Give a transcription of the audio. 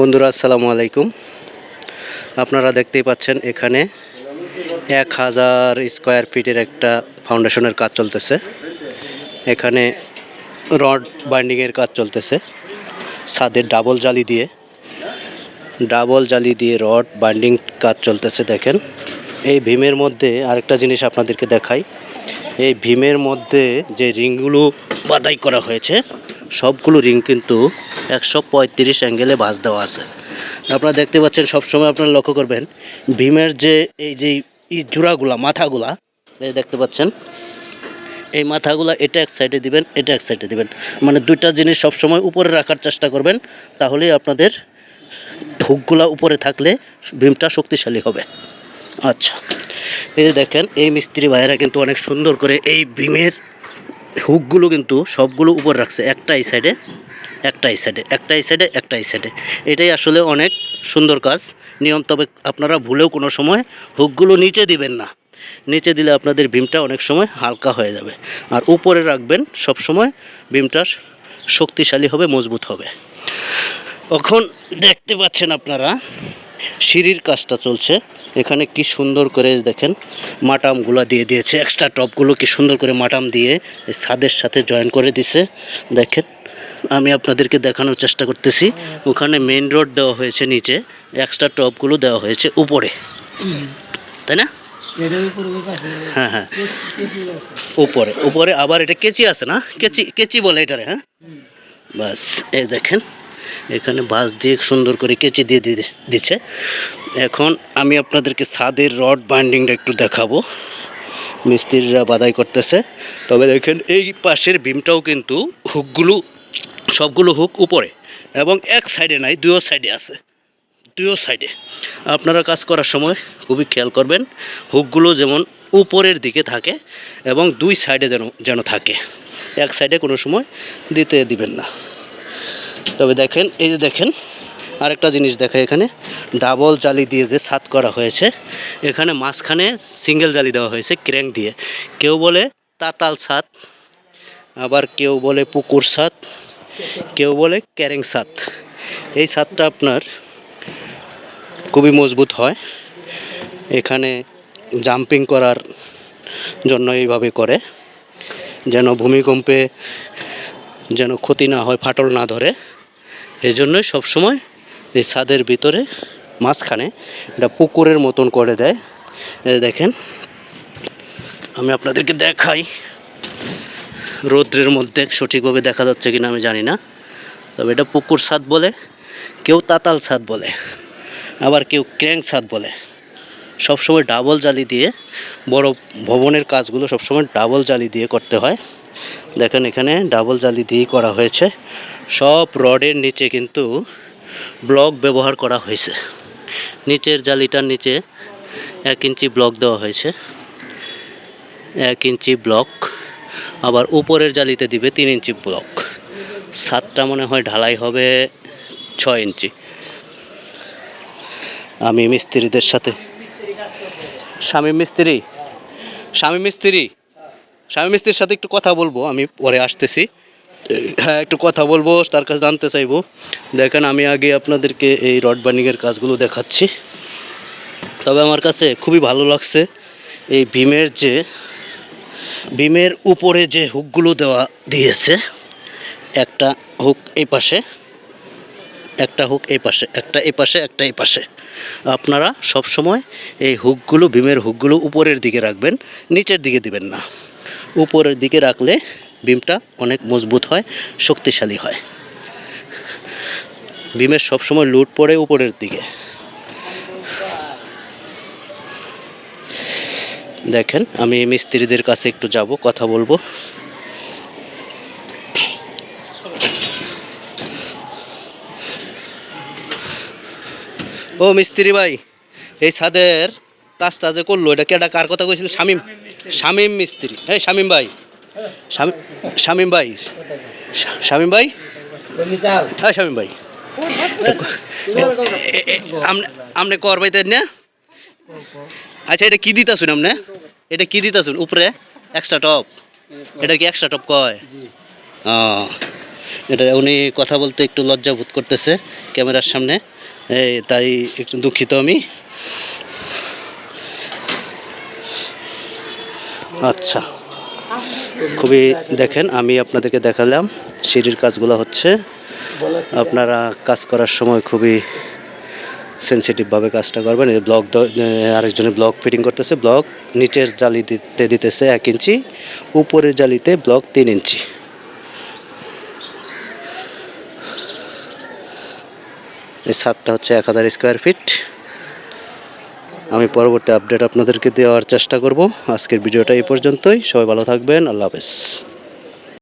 বন্ধুরা, আসসালামু আলাইকুম। আপনারা দেখতেই পাচ্ছেন এখানে এক হাজার স্কোয়ার ফিটের একটা ফাউন্ডেশনের কাজ চলতেছে। এখানে রড বাইন্ডিংয়ের কাজ চলতেছে ছাদের ডাবল জালি দিয়ে। ডাবল জালি দিয়ে রড বাইন্ডিং কাজ চলতেছে, দেখেন। এই ভীমের মধ্যে আরেকটা জিনিস আপনাদেরকে দেখাই। এই ভীমের মধ্যে যে রিংগুলো বাদাই করা হয়েছে, সবগুলো রিং কিন্তু একশো পঁয়ত্রিশ অ্যাঙ্গেলে ভাঁজ দেওয়া আছে। আপনারা দেখতে পাচ্ছেন, সবসময় আপনারা লক্ষ্য করবেন, ভীমের যে এই যে ই জোড়াগুলা, মাথাগুলা, এই দেখতে পাচ্ছেন, এই মাথাগুলা এটা এক সাইডে দিবেন, এটা এক সাইডে দিবেন। মানে দুইটা জিনিস সবসময় উপরে রাখার চেষ্টা করবেন, তাহলেই আপনাদের হুকগুলা উপরে থাকলে ভীমটা শক্তিশালী হবে। আচ্ছা। এই যে দেখেন, এই মিস্ত্রি ভাইয়েরা কিন্তু অনেক সুন্দর করে এই বিমের হুকগুলো কিন্তু সবগুলো উপর রাখছে একটা এই সাইডে একটা এই সাইডে একটা এই সাইডে একটা এই সাইডে এটাই আসলে অনেক সুন্দর কাজ। নিয়ম তবে আপনারা ভুলেও কোনো সময় হুকগুলো নিচে দিবেন না। নিচে দিলে আপনাদের ভীমটা অনেক সময় হালকা হয়ে যাবে। আর উপরে রাখবেন সব সময় ভীমটা শক্তিশালী হবে, মজবুত হবে। এখন দেখতে পাচ্ছেন আপনারা, সিঁড়ির কাজটা চলছে। এখানে কি সুন্দর করে দেখেন মাটামগুলো দিয়ে দিয়েছে। এক্সট্রা টপগুলো কি সুন্দর করে মাটাম দিয়ে ছাদের সাথে জয়েন করে দিছে। দেখেন, আমি আপনাদেরকে দেখানোর চেষ্টা করতেছি। ওখানে মেন রোড দেওয়া হয়েছে নিচে। এক্সট্রা টপগুলো দেওয়া হয়েছে উপরে। তাই না? হ্যাঁ হ্যাঁ। উপরে। উপরে আবার এটা কেচি আছে না? কেচি কেচি বলে এটারে হ্যাঁ? বাস, এই দেখেন। এখানে বাঁশ দিয়ে সুন্দর করে কেচি দিয়ে দিচ্ছে এখন আমি আপনাদেরকে ছাদের রড বাইন্ডিংটা একটু দেখাবো। মিস্ত্রিরা বাদাই করতেছে। তবে দেখেন, এই পাশের বিমটাও কিন্তু হুকগুলো, সবগুলো হুক উপরে এবং এক সাইডে নাই, দুয়ো সাইডে আছে। দুয়ো সাইডে। আপনারা কাজ করার সময় খুবই খেয়াল করবেন, হুকগুলো যেমন উপরের দিকে থাকে এবং দুই সাইডে যেন যেন থাকে। এক সাইডে কোনো সময় দিতে দিবেন না। তবে দেখেন, এই যে দেখেন, আরেকটা জিনিস দেখা এখানে। ডাবল জালি দিয়ে যে ছাদ করা হয়েছে, এখানে মাঝখানে সিঙ্গেল জালি দেওয়া হয়েছে ক্র্যাঙ্ক দিয়ে। কেউ বলে তাতাল ছাদ আবার কেউ বলে পুকুর ছাদ কেউ বলে ক্যারেং ছাদ এই ছাদটা আপনার খুবই মজবুত হয়। এখানে জাম্পিং করার জন্য এইভাবে করে, যেন ভূমিকম্পে যেন ক্ষতি না হয়, ফাটল না ধরে। এই জন্যই সবসময় এই ছাদের ভিতরে মাঝখানে এটা পুকুরের মতন করে দেয়। দেখেন, আমি আপনাদেরকে দেখাই। রৌদ্রের মধ্যে সঠিকভাবে দেখা যাচ্ছে কিনা আমি জানি না। তবে এটা পুকুর ছাদ বলে, কেউ তাতাল ছাদ বলে, আবার কেউ ক্র্যাঙ্ক ছাদ বলে। সবসময় ডাবল জালি দিয়ে বড় ভবনের কাজগুলো সবসময় ডাবল জালি দিয়ে করতে হয়। দেখেন এখানে ডাবল জালি দিয়েই করা হয়েছে। সব রডের নিচে কিন্তু ব্লক ব্যবহার করা হয়েছে। নিচের জালিটার নিচে এক ইঞ্চি ব্লক দেওয়া হয়েছে। এক ইঞ্চি ব্লক, আবার উপরের জালিতে দিবে তিন ইঞ্চি ব্লক। সাতটা মনে হয় ঢালাই হবে ছয় ইঞ্চি। আমি মিস্ত্রিদের সাথে স্বামী মিস্ত্রি স্বামী মিস্ত্রি। স্বামী মিস্ত্রির সাথে একটু কথা বলব, আমি পরে আসতেছি। হ্যাঁ একটু কথা বলব, তার কাছে জানতে চাইব। দেখেন, আমি আগে আপনাদেরকে এই রড বার্নিংয়ের কাজগুলো দেখাচ্ছি। তবে আমার কাছে খুবই ভালো লাগছে এই ভীমের যে, ভীমের উপরে যে হুকগুলো দেওয়া দিয়েছে, একটা হুক এই পাশে, একটা হুক এই পাশে, একটা এই পাশে, একটা এই পাশে। আপনারা সব সময় এই হুকগুলো, ভীমের হুকগুলো উপরের দিকে রাখবেন, নিচের দিকে দিবেন না। উপরের দিকে রাখলে বিমটা অনেক মজবুত হয়, শক্তিশালী হয়। ভীমের সবসময় লুট পড়ে উপরের দিকে। দেখেন, আমি মিস্ত্রিদের কাছে একটু যাব, কথা বলব। ও মিস্ত্রি ভাই, এই ছাদের কাজটা যে করল এটা কেডা কার কথা কইছিল? শামিম। শামিম মিস্ত্রি। এই শামিম ভাই। শামি- শামিম ভাই। শামিম ভাই? হ্যাঁ শামিম ভাই। আপনি কর পাইতেন না। আচ্ছা এটা কি দিতাছুন আপনি এটা কি দিতাছুন? উপরে এক্সট্রা টপ এটা কি এক্সট্রা টপ কয়? এটা উনি কথা বলতে একটু লজ্জা বোধ করতেছে ক্যামেরার সামনে। এই তাই একটু দুঃখিত আমি। আচ্ছা। খুবই দেখেন, আমি আপনাদেরকে দেখালাম, সিঁড়ির কাজগুলো হচ্ছে। আপনারা কাজ করার সময় খুবই সেন্সিটিভভাবে কাজটা করবেন। এই ব্লক আরেকজনে ব্লক ফিটিং করতেছে ব্লক নিচের জালি দিতে দিতেছে এক ইঞ্চি, উপরের জালিতে ব্লক তিন ইঞ্চি। এই ছাদটা হচ্ছে এক হাজার স্কোয়ার ফিট আমি পরবর্তী আপডেট আপনাদেরকে দেওয়ার চেষ্টা করব। আজকের ভিডিওটা এই পর্যন্তই। সবাই ভালো থাকবেন। আল্লাহ হাফেজ।